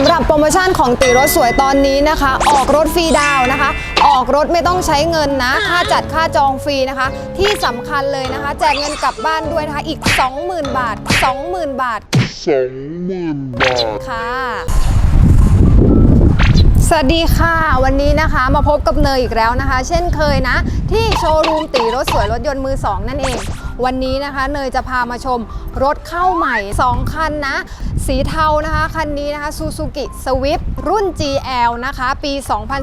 ำหรับโปรโมชั่นของตีรถสวยตอนนี้นะคะ ออกรถฟรีดาวน์นะคะ ออกรถไม่ต้องใช้เงินนะ ค่าจัดค่าจองฟรีนะคะ ที่สำคัญเลยนะคะ แจกเงินกลับบ้านด้วยนะคะอีก 20,000 บาท 20,000 บาทสองหมื่นบาท ค่ะ สวัสดีค่ะ วันนี้นะคะมาพบกับเนยอีกแล้วนะคะ เช่นเคยนะ ที่โชว์รูมตีรถสวยรถยนต์มือ2นั่นเองวันนี้นะคะเนยจะพามาชมรถเข้าใหม่ 2 คันนะ สีเทานะคะคันนี้นะคะ Suzuki Swift รุ่น GL นะคะปี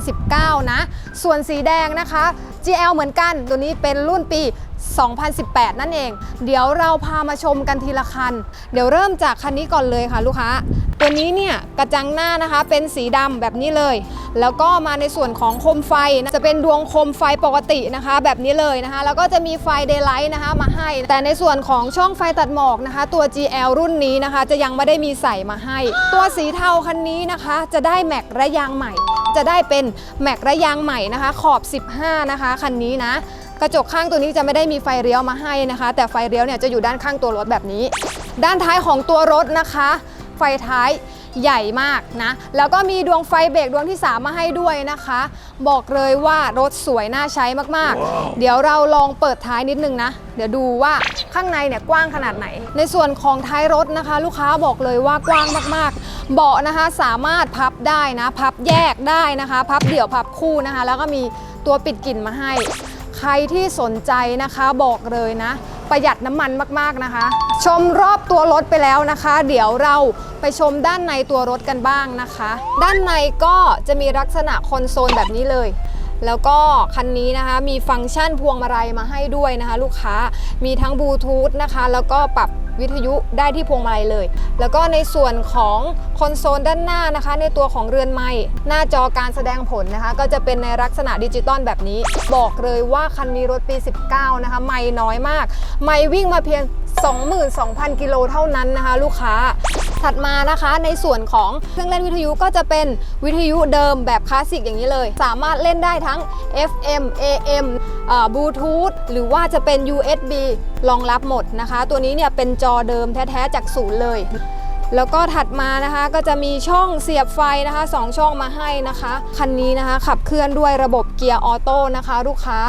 2019 นะ ส่วนสีแดงนะคะ GL เหมือนกัน ตัวนี้เป็นรุ่นปี 2018 นั่นเอง เดี๋ยวเราพามาชมกันทีละคัน เดี๋ยวเริ่มจากคันนี้ก่อนเลยค่ะลูกค้า ตัวนี้เนี่ยกระจังหน้านะคะเป็นสีดำแบบนี้เลย แล้วก็มาในส่วนของโคมไฟนะจะเป็นดวงโคมไฟปกตินะคะ แบบนี้เลยนะคะ แล้วก็จะมีไฟเดย์ไลท์นะคะมาให้ แต่ในส่วนของช่องไฟตัดหมอกนะคะ ตัว GL รุ่นนี้นะคะ จะยังไม่ได้มีใส่มาให้ ตัวสีเทาคันนี้นะคะ จะได้แม็กระยางใหม่ จะได้เป็นแม็กระยางใหม่นะคะ ขอบ 15 นะคะคันนี้นะกระจกข้างตัวนี้จะไม่ได้มีไฟเลี้ยวมาให้นะคะ แต่ไฟเลี้ยวเนี่ยจะอยู่ด้านข้างตัวรถแบบนี้ ด้านท้ายของตัวรถนะคะ ไฟท้าย ใหญ่มากนะ แล้วก็มีดวงไฟเบรกดวงที่ 3 มาให้ด้วยนะคะ บอกเลยว่ารถสวยน่าใช้มาก ๆ เดี๋ยวเราลองเปิดท้ายนิดนึงนะ เดี๋ยวดูว่าข้างในเนี่ยกว้างขนาดไหน ในส่วนของท้ายรถนะคะ ลูกค้าบอกเลยว่ากว้างมาก ๆ เบาะนะคะสามารถพับได้นะ พับแยกได้นะคะ พับเดี่ยวพับคู่นะคะ แล้วก็มีตัวปิดกลิ่นมาให้ ใครที่สนใจนะคะบอกเลยนะ ประหยัดน้ำมันมากๆนะคะ ชมรอบตัวรถไปแล้วนะคะ เดี๋ยวเราไปชมด้านในตัวรถกันบ้างนะคะ ด้านในก็จะมีลักษณะคอนโซลแบบนี้เลยแล้วก็คันนี้นะคะมีฟังก์ชันพวงมาลัยมาให้ด้วยนะคะ ลูกค้ามีทั้งบลูทูธนะคะ แล้วก็ปรับ วิทยุได้ที่พวงมาลัยเลย แล้วก็ในส่วนของคอนโซลด้านหน้านะคะ ในตัวของเรือนไม้หน้าจอการแสดงผลนะคะ ก็จะเป็นในลักษณะดิจิตอลแบบนี้ บอกเลยว่าคันนี้รถปี 19 นะคะ ไม่น้อยมาก ไม่วิ่งมาเพียง 22,000 กิโลเท่านั้นนะคะ ลูกค้า ถัดมานะคะ ในส่วนของเครื่องเล่นวิทยุก็จะเป็นวิทยุเดิมแบบคลาสสิกอย่างนี้เลย สามารถเล่นได้ทั้ง FM AM บลูทูธหรือว่าจะเป็น USB รองรับหมดนะคะ ตัวนี้เนี่ยเป็นจอเดิมแท้ๆจากศูนย์เลยแล้วก็ถัดมานะคะก็จะมีช่องเสียบไฟนะคะ 2 ช่องมาให้นะคะ คันนี้นะคะขับเคลื่อนด้วยระบบเกียร์ออโต้นะคะ ลูกค้า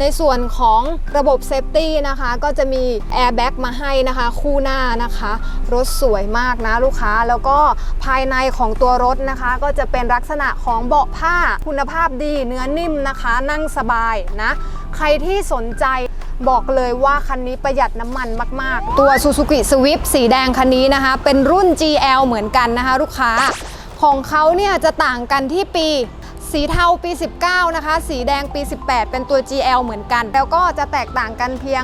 ในส่วนของระบบเซฟตี้นะคะก็จะมีแอร์แบ็กมาให้นะคะคู่หน้านะคะรถสวยมากนะลูกค้าแล้วก็ภายในของตัวรถนะคะ ก็จะเป็นลักษณะของเบาะผ้าคุณภาพดีเนื้อนิ่มนะคะนั่งสบายนะ ใครที่สนใจบอกเลยว่าคันนี้ประหยัดน้ำมันมาก ๆ ตัว Suzuki Swift สีแดงคันนี้นะคะ เป็นรุ่น GL เหมือนกันนะคะ ลูกค้าของเขาเนี่ยจะต่างกันที่ปี สีเทาปี 19 นะคะ สีแดงปี 18 เป็นตัว GL เหมือนกัน แล้วก็จะแตกต่างกันเพียง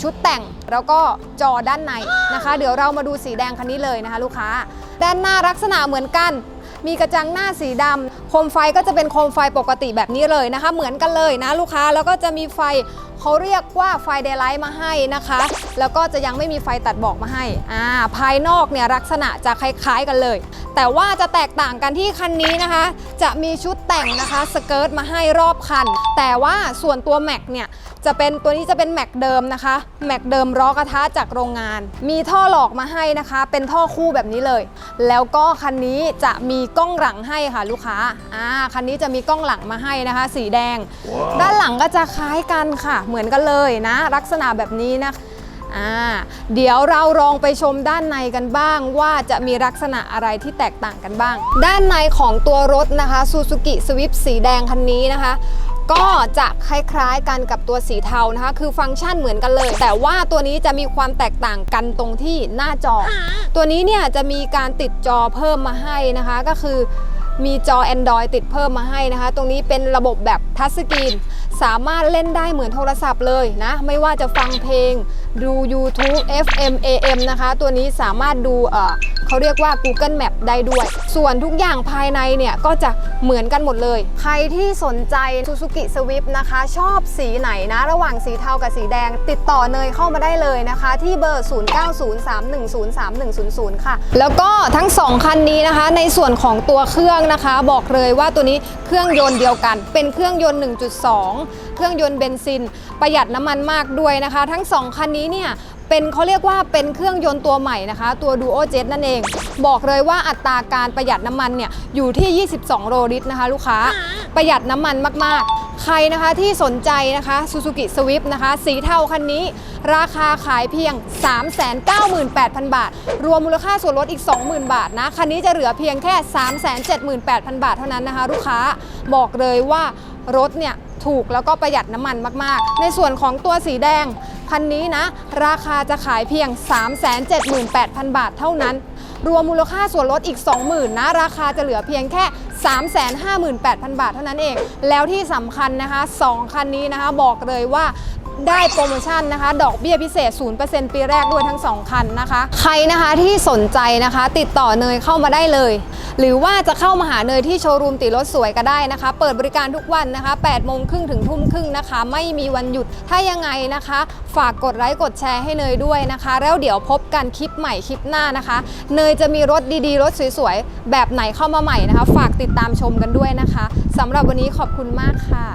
ชุดแต่งแล้วก็จอด้านในนะคะ เดี๋ยวเรามาดูสีแดงคันนี้เลยนะคะ ลูกค้า ด้านหน้าลักษณะเหมือนกัน มีกระจังหน้าสีดำโคมไฟก็จะเป็นโคมไฟปกติแบบนี้เลยนะคะ เหมือนกันเลยนะลูกค้าแล้วก็จะมีไฟเขาเรียกว่าไฟเดย์ไลท์มาให้นะคะ แล้วก็จะยังไม่มีไฟตัดบอกมาให้อ่าภายนอกเนี่ยลักษณะจะคล้ายๆกันเลย แต่ว่าจะแตกต่างกันที่คันนี้นะคะ จะมีชุดแต่งนะคะสเกิร์ตมาให้รอบคัน แต่ว่าส่วนตัวแม็กเนี่ยจะเป็นตัวนี้จะเป็นแม็กเดิมนะคะแม็กเดิมล้อกระทะจากโรงงาน มีท่อหลอกมาให้นะคะ เป็นท่อคู่แบบนี้เลย แล้วก็คันนี้จะมีกล้องหลังให้ค่ะลูกค้าอ่าคันนี้จะมีกล้องหลังมาให้นะคะ สีแดงด้านหลังก็จะคล้ายกันค่ะเหมือนกันเลยนะ ลักษณะแบบนี้นะอ่าเดี๋ยวเราลองไปชมด้านในกันบ้าง ว่าจะมีลักษณะอะไรที่แตกต่างกันบ้าง ด้านในของตัวรถนะคะ Suzuki Swift สีแดงคันนี้นะคะก็จะคล้ายๆกันกับตัวสีเทานะคะ คือฟังก์ชันเหมือนกันเลย แต่ว่าตัวนี้จะมีความแตกต่างกันตรงที่หน้าจอ ตัวนี้เนี่ยจะมีการติดจอเพิ่มมาให้นะคะ ก็คือมีจอ Android ติดเพิ่มมาให้นะคะ ตรงนี้เป็นระบบแบบทัชสกรีน สามารถเล่นได้เหมือนโทรศัพท์เลยนะ ไม่ว่าจะฟังเพลง ดู YouTube FM AM นะคะ ตัวนี้สามารถดูเออเขาเรียกว่า Google Map ได้ด้วย ส่วนทุกอย่างภายในเนี่ยก็จะเหมือนกันหมดเลย ใครที่สนใจ Suzuki Swift นะคะ ชอบสีไหนนะ ระหว่างสีเทากับสีแดง ติดต่อเนยเข้ามาได้เลยนะคะ ที่เบอร์ 0903103100 ค่ะ แล้วก็ทั้ง 2 คันนี้นะคะ ในส่วนของตัวเครื่องนะคะ บอกเลยว่าตัวนี้เครื่องยนต์เดียวกัน เป็นเครื่องยนต์ 1.2เครื่องยนต์เบนซิน ประหยัดน้ำมันมากด้วยนะคะ ทั้ง 2 คันนี้เนี่ยเป็นเขาเรียกว่าเป็นเครื่องยนต์ตัวใหม่นะคะ ตัว Duo Jet นั่นเอง บอกเลยว่าอัตราการประหยัดน้ำมันเนี่ยอยู่ที่ 22 โลลิตรนะคะ ลูกค้าประหยัดน้ำมันมากๆใครนะคะที่สนใจนะคะ Suzuki Swift นะคะ สีเทาคันนี้ ราคาขายเพียง 398,000 บาท รวมมูลค่าส่วนลดอีก 20,000 บาทนะ คันนี้จะเหลือเพียงแค่ 378,000 บาทเท่านั้นนะคะ ลูกค้าบอกเลยว่ารถเนี่ย ถูกแล้วก็ประหยัดน้ำมันมากๆ ในส่วนของตัวสีแดงคันนี้นะ ราคาจะขายเพียง 378,000 บาทเท่านั้น รวมมูลค่าส่วนลดอีก 20,000นะ ราคาจะเหลือเพียงแค่ 358,000 บาทเท่านั้นเอง แล้วที่สำคัญนะคะ 2 คันนี้นะคะ บอกเลยว่า ได้โปรโมชั่นนะคะ ดอกเบี้ยพิเศษ 0%ปีแรกด้วยทั้ง 2 คันนะคะ ใครนะคะที่สนใจนะคะ ติดต่อเนยเข้ามาได้เลย หรือว่าจะเข้ามาหาเนยที่โชว์รูมติรถสวยก็ได้นะคะ เปิดบริการทุกวันนะคะ8โมงครึ่งถึงทุ่มครึ่งนะคะ ไม่มีวันหยุด ถ้ายังไงนะคะ ฝากกดไลค์กดแชร์ให้เนยด้วยนะคะ แล้วเดี๋ยวพบกันคลิปใหม่คลิปหน้านะคะ เนยจะมีรถดีๆ รถสวยๆ แบบไหนเข้ามาใหม่นะคะ ฝากติดตามชมกันด้วยนะคะสำหรับวันนี้ขอบคุณมากค่ะ